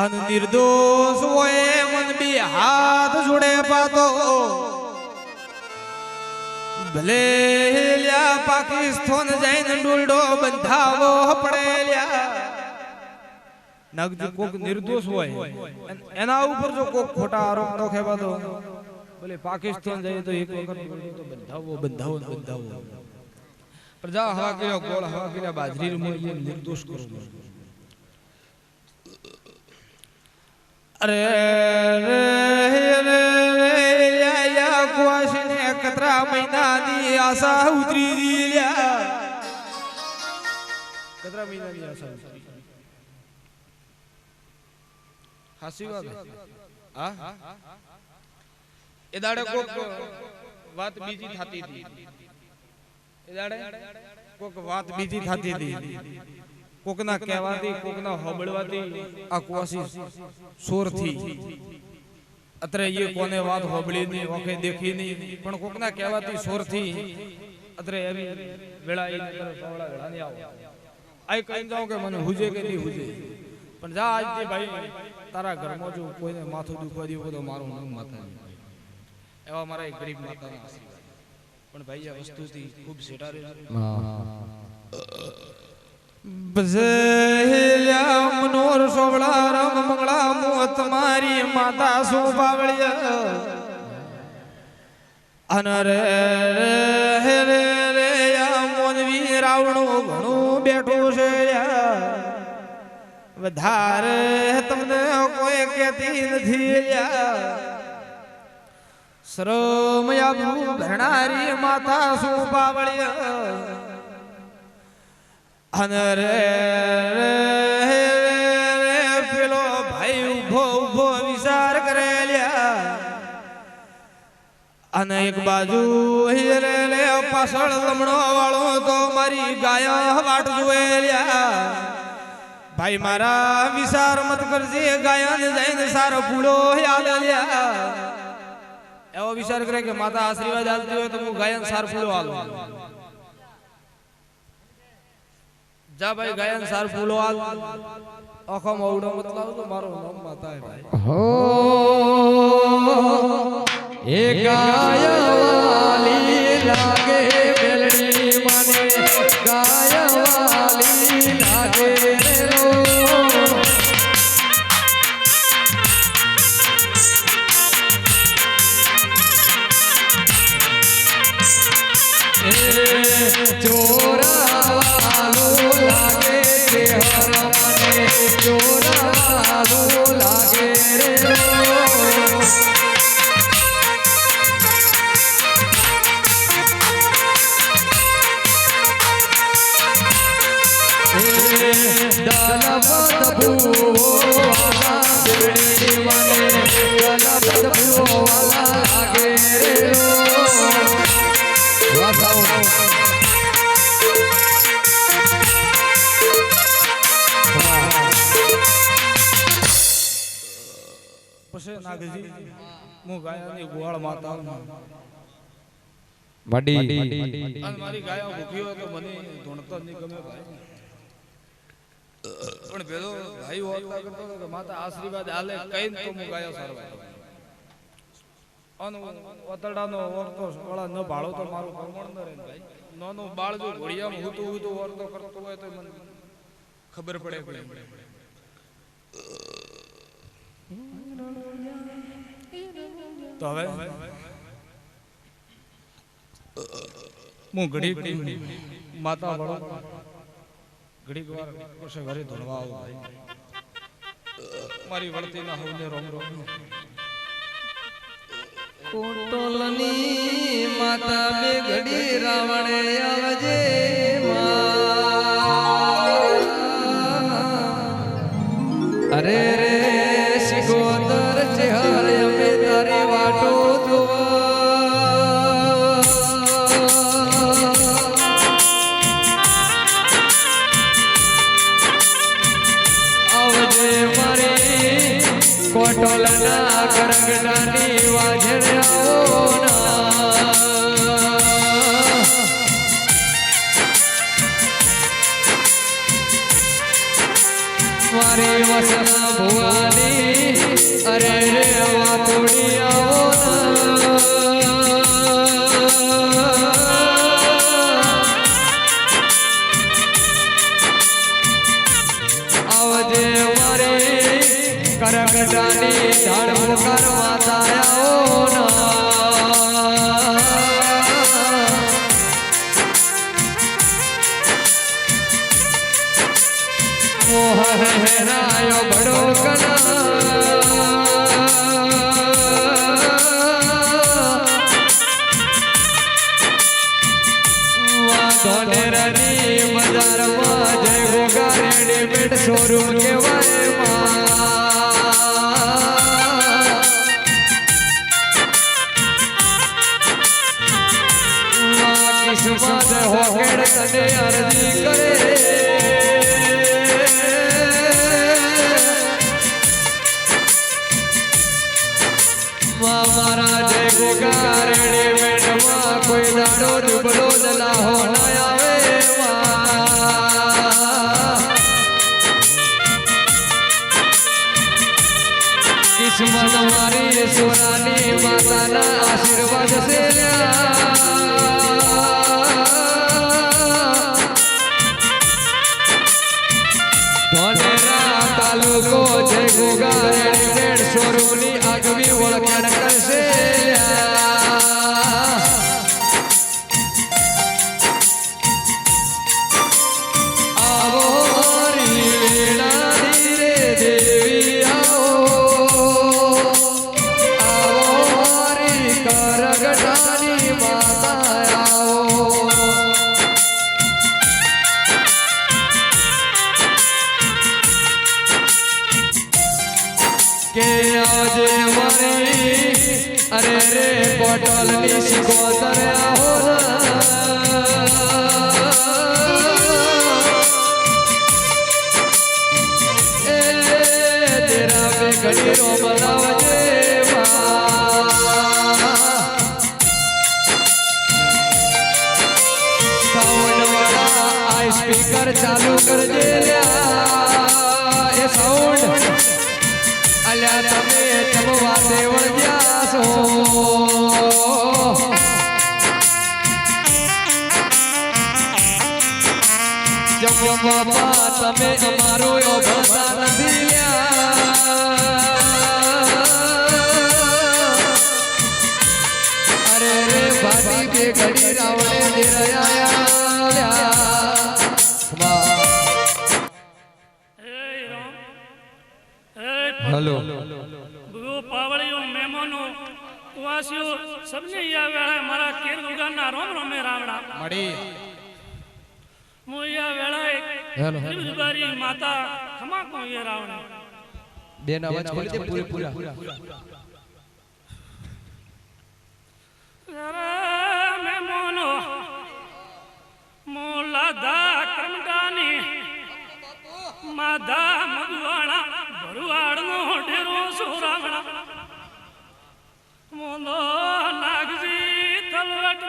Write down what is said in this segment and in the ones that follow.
અન નિર્દોષ હોય મન બી હાથ જોડે પાતો. ભલે લ્યા પાકિસ્તાન જઈને ડુલડો બંધાવો પડેલ્યા નગજ કોક નિર્દોષ હોય. એના ઉપર જો કોક ખોટા આરોપ નો ખેવાતો. ભલે પાકિસ્તાન જઈએ તો એક વખત બંધાવો બંધાવો બંધાવો. પ્રજા હવા કર્યો, ગોળ હવા કર્યા બાજરી નિર્દોષ કરો. અરે કુવાશને કતરા મહિનાની આશા ઉતરી રી લ્યા. કતરા મહિનાની આશા ઉતરી હાસી વાત હા? એ દાડે કોક વાત બીજી થતી હતી. એ દાડે કોક વાત બીજી થતી હતી. કોકના કહેવાથી, કોકના હોબળવાથી આ કુવાસી સોરથી. અત્રે એ કોને વાત હોબળી ની ઓખે દેખી ની પણ કોકના કહેવાથી સોરથી. અત્રે એવી વેળા નકર સોવડા વેળા ની આવો આઈ કહી જાઉં કે મને હુજે કે નહીં હુજે. પણ જા આજથી ભાઈ, તારા ઘરમાં જો કોઈને માથું દુખવા દેવું તો મારું નામ માતા એવા મારા એક ગરીબ માતાના આશીર્વાદ. પણ ભાઈ, આ વસ્તુથી ખૂબ સેટા રહે બઝેલ્યા મનોર સોવળા રમ મંગળા મોત મારી માતા સુબાવળિયા અન રે રે મોનવી રાવણું ઘણું બેઠું છે. વધારે તમને કોઈ કહેતી નથી. શ્રમ આબરૂ ભરણારી માતા સુબાવળિયા અને રે પેલો ભાઈ ઊભો ઊભો વિચાર કરે લ્યા અને એક બાજુ લે પાછળ લમણો વાળો તો મારી ગાય વાટ જોવે લ્યા ભાઈ મારા વિચાર મત કરજે, ગાયન જઈને સારો ફૂલો યાદ લ્યા. એવો વિચાર કરે કે માતા આશીર્વાદ આલતી હોય તો હું ગાયન સાર ફૂલો આલું. જા ભાઈ ગાયન સાર ફૂલો આલ. આખો મવડો મતલબ તો મારો નામ માતા ભાઈ. હો. એ ગાય વાલી લાગે માતા. મડી મારી ગાયો ભૂખી હોય તો મને ધૂણતો જ નહીં ગમે ભાઈ. પણ પેલો ભાઈ હોતા કરતો કે માતા આશીર્વાદ આલે કઈને તો હું ગાયો સારવા અન ઓતરડાનો ઓરતો વાળા ન ભાળો તો મારું પ્રમાણ ન રહે ભાઈ. નાનું બાળ જો ઘોડિયામાં હૂતું હૂતું ઓરતો કરતો હોય તો મને ખબર પડે પડે તો હવે? હું ઘડી માતા વાળો. ઘડીક વાર ઘરે ધોળવા આવું ભાઈ મારી વળતી ના હવને રોમ રોમ. કોટોલની માતા બે ઘડી રાવણે આવજે માં. અરે ઢાળ પુકાર તને અરજી કરે સ્પીકર ચાલુ કરજે લ્યા એ સાઉન્ડ અલ્યા તમે જમવા દેવળ ગયા છો જમવા બાપા તમે અમારો અભળતા નથી લ્યા અરે રે ભાટી બે ઘડી રાવણે નિરયા હલો. ગુરુ પાવળિયો મહેમાનો કુવાસીઓ સબને યા વેળા મારા કેર ગુગાના રોમ રોમે રાવણા મડી. હું યા વેળાએ હેલો. ત્રિભુજબારી માતા ખમા કો યે રાવણા. બેન અવાજ ખોલી દે પૂરે પૂરા. જરા મહેમાનો મોલાદા કરમડાની માધા મગવાણા ભરવાડનો ડેરો સોરાવણા મોનો નાગજી તલવટ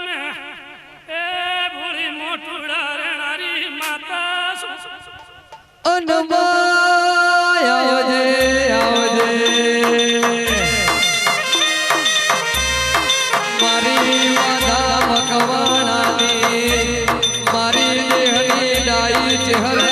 ડાઈ ચહેર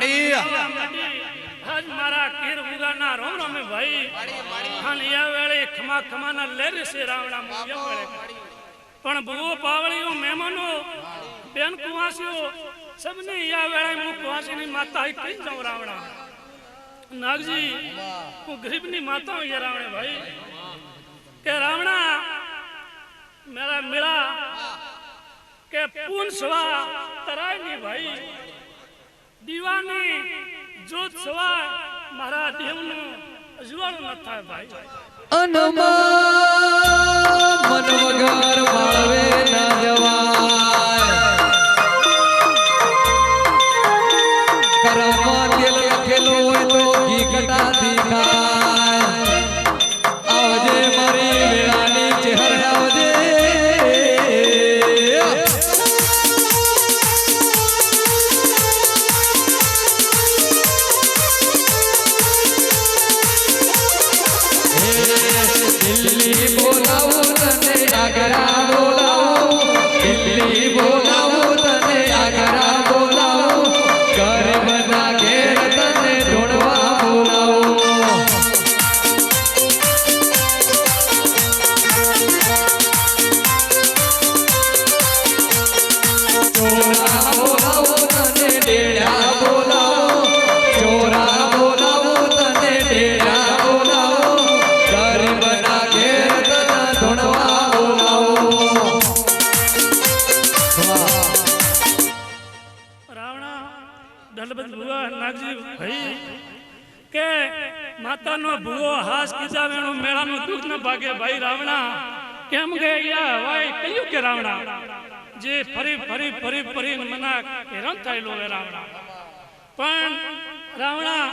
મળી આજ મારા કેર ઉગાના રોમ રોમે ભાઈ. અને યા વેળે ખમા ખમાના લેરે છે રાવણા મોયા વેળે. પણ ભગવો પાવળીઓ મહેમાનો, બેન કુવાસીઓ, સબને યા વેળે હું કુવાસીની માતા હી કઈ જાઉં રાવણા. નાગજી, હું ગરીબની માતા હું યા રાવણે ભાઈ. કે રાવણા, મેરા મેળા, કે પૂન સવા તરાયની ભાઈ. દીવાની જોત સવાય મારા દેવનું અજવાળું ન થાય ભાઈ. અનમા મન વગર માળવે ના જવાય. કર્મ તેલ લખેલો હોય તો ઘી ઘટા ભાગે ભાઈ રાવણા. કેમ કે ભાઈ કહ્યું કે રાવણા? જે ફરી ફરી ફરી ફરી મના હેરાન થયેલો રાવણા. પણ રાવણા,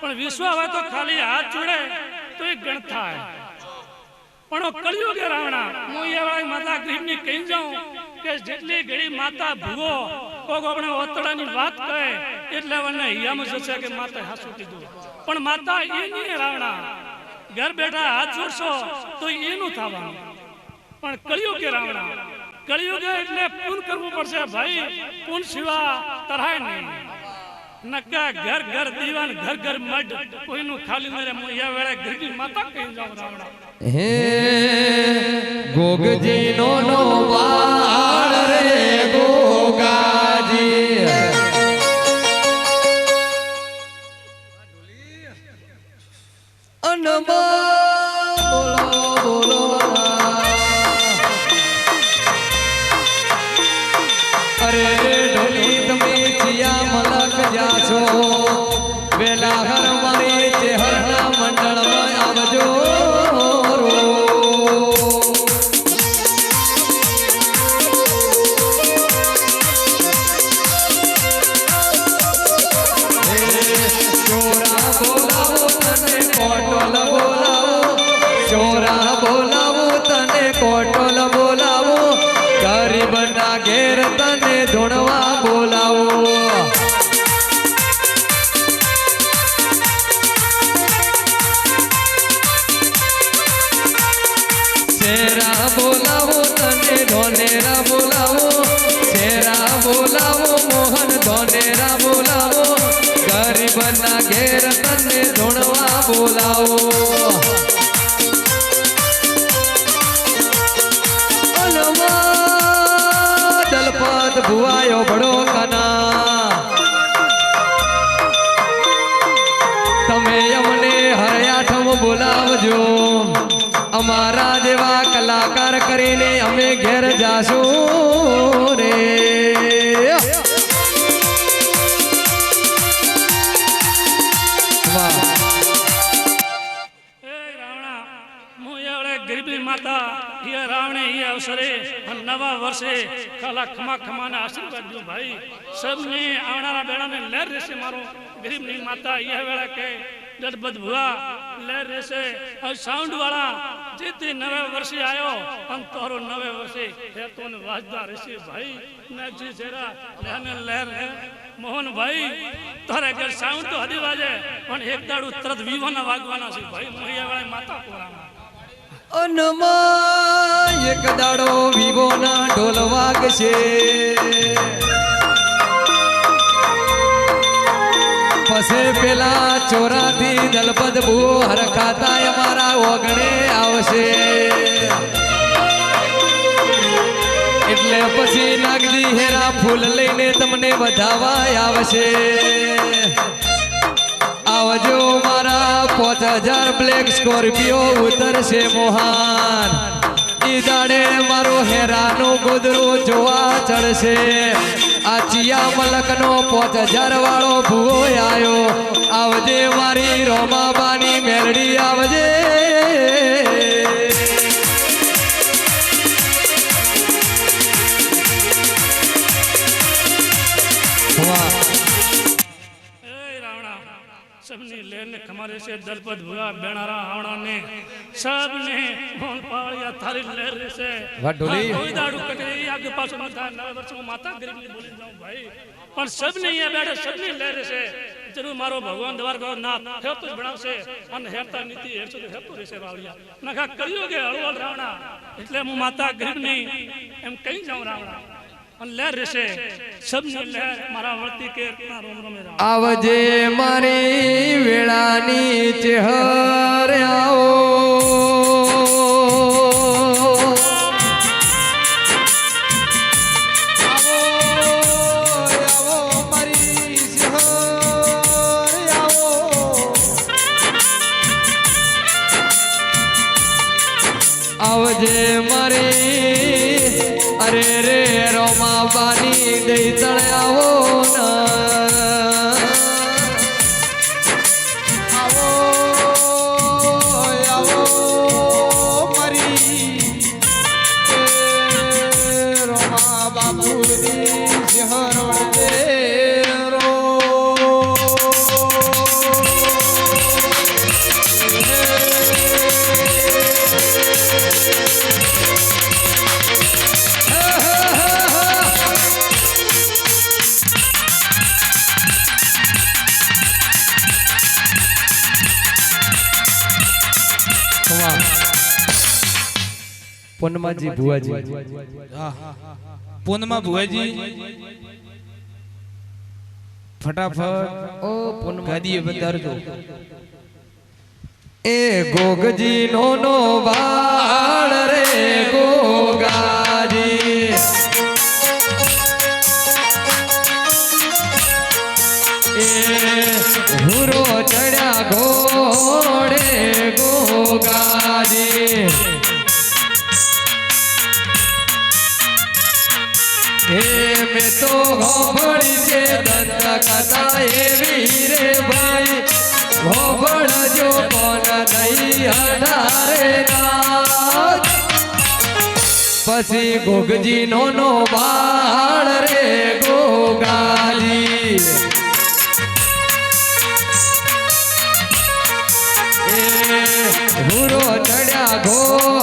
પણ વિશ્વ હવે તો ખાલી હાથ જોડે તો એ ગણ થાય. પણ કળિયુગ એ રાવણા, હું એ વાળી માતા ગરીબની કહી જાઉં કે જેટલી ઘડી માતા ભૂવો, કોક આપણે ઓતડાની વાત કહે, એટલે મને હિયામાં જશે કે માતા હાસું કીધું. પણ માતા એ નહીં રાવણા. ઘર બેઠા હાથ જોડશો તો એનું થવાનું. પણ કળિયુગ રાવણા. કળિયુગ એટલે પૂન કરવું પડશે ભાઈ. પૂન સિવા તરાય નહીં. નક્કા ઘર ઘર દીવાન ઘર ઘર મઢ. કોઈનું ખાલી મેરે મોયા વેળે ગરીબી માતા કહી જાવ રાવણા. હે ગોગજી નો નો વાળ અરે મોહન ધોનેરા બોલાવો, ગરીબના ઘેર તને ધોણવા બોલાવો. દલપત ભુવાયો બડો કના. તમે અમને હરયાઠમ બોલાવજો. અમારા જેવા કલાકાર કરીને અમે ઘેર જાશું રે. વર્ષે ખાલા ખમા ખમાને આશીર્વાદ દો ભાઈ. સબને આવનારા બેડાને લહેર રહેશે મારો. ગરીબની માતા એ વેળા કે ગણપત ભુવા, લહેર રહેશે. હવે સાઉન્ડ વાળા જેથી નવે વર્ષે આવ્યો અને તારો નવે વર્ષે હેતો ને વાજદા રહેશે ભાઈ. નાગજી છેરા લહેરને લહેર હે. મોહનભાઈ તારે કે સાઉન્ડ તો હદી વાજે, પણ એક દાડું તરત વિવાના વાગવાના છે ભાઈ. મોહિયા વાળા માતા કોરામાં અનમાં એક દાડો વિવોના ઢોલ વાગશે. પછી પેલા ચોરાથી દલપદ ભૂ હરખાતા અમારા ઓગણે આવશે. એટલે પછી નાગજી હેરા ફૂલ લઈને તમને વધાવા આવશે. આવજો મારા પાંચ હજાર બ્લેક સ્કોર્પિયો ઉતરશે મોહાન. ઈ દાડે મારો હેરાનો ગોદરો જોવા ચડશે. આ ચિયા મલકનો પાંચ હજાર વાળો ભૂવો આવ્યો આવજે મારી રોમાબાની મેરડી આવજે. સબની લેરને ખમારે છે દલપત ભુવા બેણારા હાવણાને સબને મોલ પાળિયા થારી લેર રહેશે વાહ, ઢોલી. હા, કોઈ દાડું કટે આગે પાછું ન થાય નવે વર્ષમાં માતા ગરીબની બોલી જાઉં ભાઈ. પણ સબને અહીંયા બેઠે સબની લેર છે. જરૂર મારો ભગવાન દ્વાર ગયો નાથ હેતો જ ભણાવશે. અને હેરતા નીતિ હેરસો તો હેતો રહેશે વાળિયા નખા કર્યું કે હળવળ રાવણા? એટલે હું માતા ગરીબની એમ કહી જાઉં રાવણા. આવજે મારી વેળાની ચહેર આવો. આવજે મારી રે રોમા પાણી દઈ તળાવો આવો પનમાજી ભુવાજી. પૂનમાં ભુવાજી. ફટાફટ. ઓ પોન ગાદીએ વધારજો એ ગોગજી નો નો વાળ રે ગોગાજી. એ હુરો ચડ્યા ઘોડે ગોગાજી. હે તો હોભળી છે દંત કથા એવી રે ભાઈ. હોભળજો કોણ નહીં અઢારે રાત પછી ગોગજી નો નો બાળ રે ગોગાજી હુરો ચડ્યા ઘોડે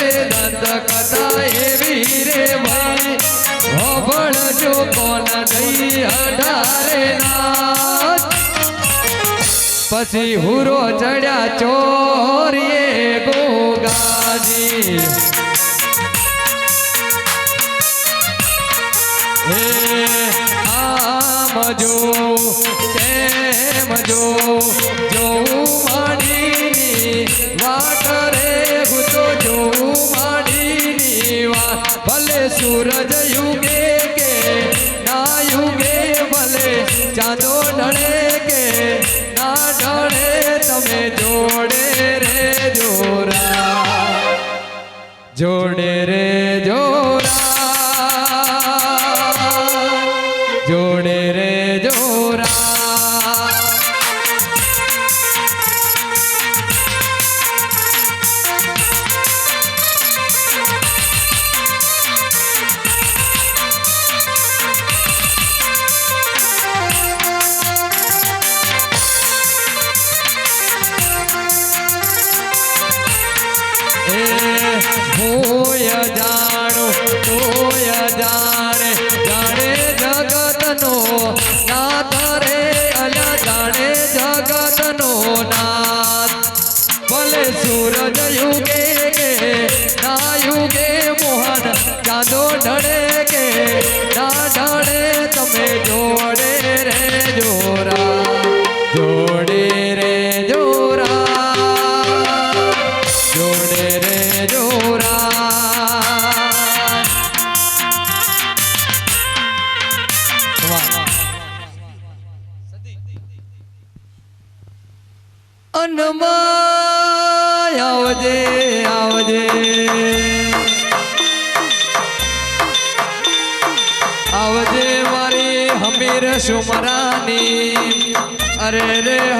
હોબળી છે દંત કથા એવી રે ભાઈ હોબળજો કોણ નહીં અઢારે નાથ પછી હુરો ચડ્યા ચોરીએ ગોગાજી. હે આમ જો, તેમ જો જોઉં માડીની વાટ રે હું તો જોઉં માડીની વાત ભલે સૂરજ યુગે કે ના યુગે ભલે ચાંદો ઢળે કે ના ઢળે તમે જોડે રે જોરા આવજે આવજે. આવજે મારી હમીર સુમરાની. અરે રે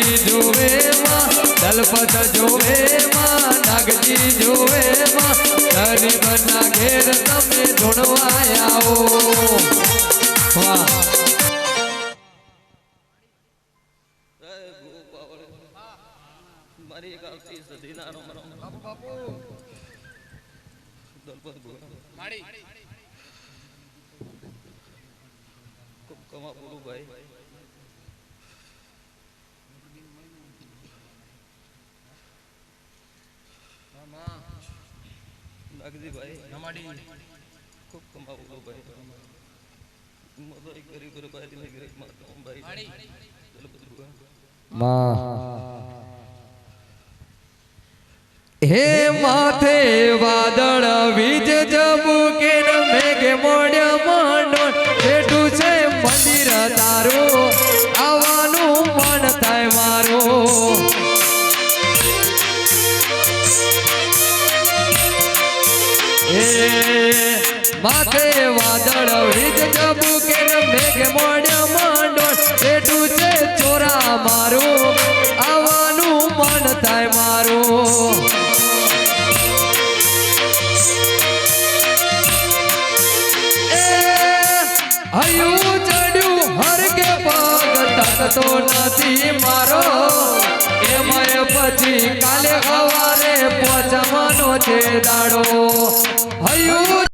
નાગજી જોવે માં દલપત જોવે માં નાગજી જોવે માં ગરીબના ઘેર તમે ધૂણવા આવો વાહ કમા પૂરું ભાઈ નાગજી ભાઈ ખૂબ કમા ભાઈ. મતો એક ગરીબ ગરીબ ભાઈ ને ગરીબ માતા ભાઈ. દલપત ભુવા હે માથે વાદળ વીજ જબુકે મેઘે મોડ્ય ટકતો નથી મારો. એમાં પછી કાલે સવારે પહોંચવાનો છે દાડો. હયું